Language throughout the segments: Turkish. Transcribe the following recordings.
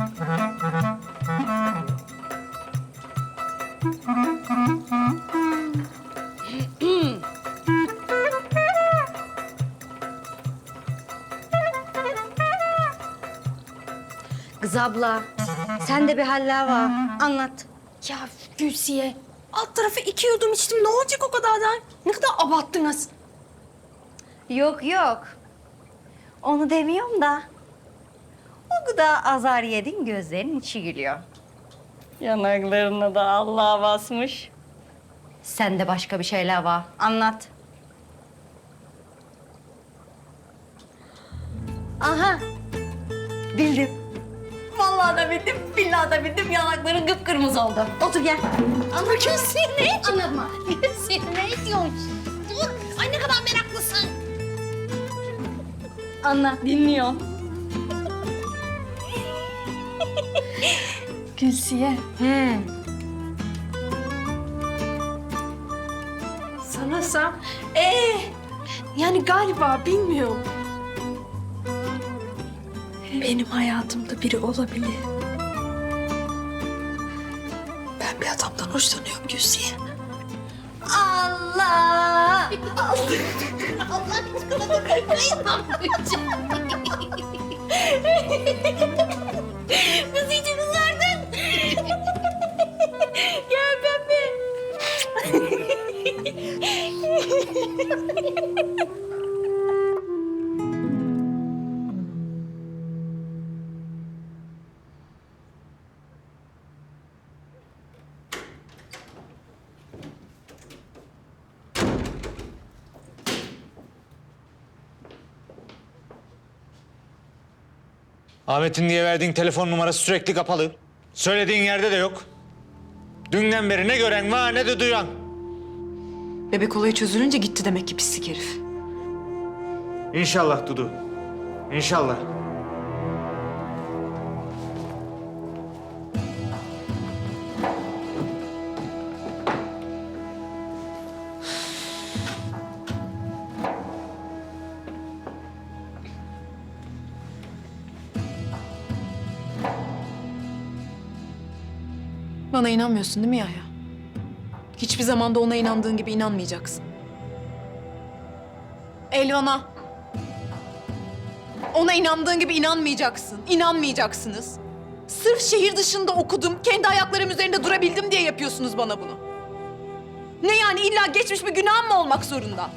Kız abla, sen de bir haller var. Anlat. Ya Gülsiye, alt tarafı iki yudum içtim. Ne olacak o kadardan? Ne kadar abarttınız. Yok yok. Onu demiyorum da. O kadar azar yedin gözlerin içi gülüyor. Yanaklarına da Allah basmış. Sende başka bir şeyler var. Anlat. Aha. Bildim. Vallahi da bildim, billahi da bildim. Yanakların kıpkırmızı oldu. Otur gel. Anlat. Gülsün ne? Anlatma. Gülsün ne diyorsun? Ay ne kadar meraklısın. Anlat, dinliyorum. Gülsiye, He. sanırsam... Ee, yani galiba bilmiyorum. Benim hayatımda biri olabilir. Ben bir adamdan hoşlanıyorum Gülsiye. Allah! Nasıl Ahmet'in diye verdiğin telefon numarası sürekli kapalı. Söylediğin yerde de yok. Dünden beri ne gören var ne de duyan. Bebek olayı çözülünce gitti demek ki pislik herif. İnşallah Dudu. İnşallah. Bana inanmıyorsun değil mi Yahya? Hiçbir zaman da ona inandığın gibi inanmayacaksın. Elvan'a. Ona inandığın gibi inanmayacaksın. İnanmayacaksınız. Sırf şehir dışında okudum, kendi ayaklarım üzerinde durabildim diye yapıyorsunuz bana bunu. Ne yani illa geçmiş bir günah mı olmak zorunda?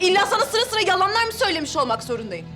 İlla sana sıra sıra yalanlar mı söylemiş olmak zorundayım?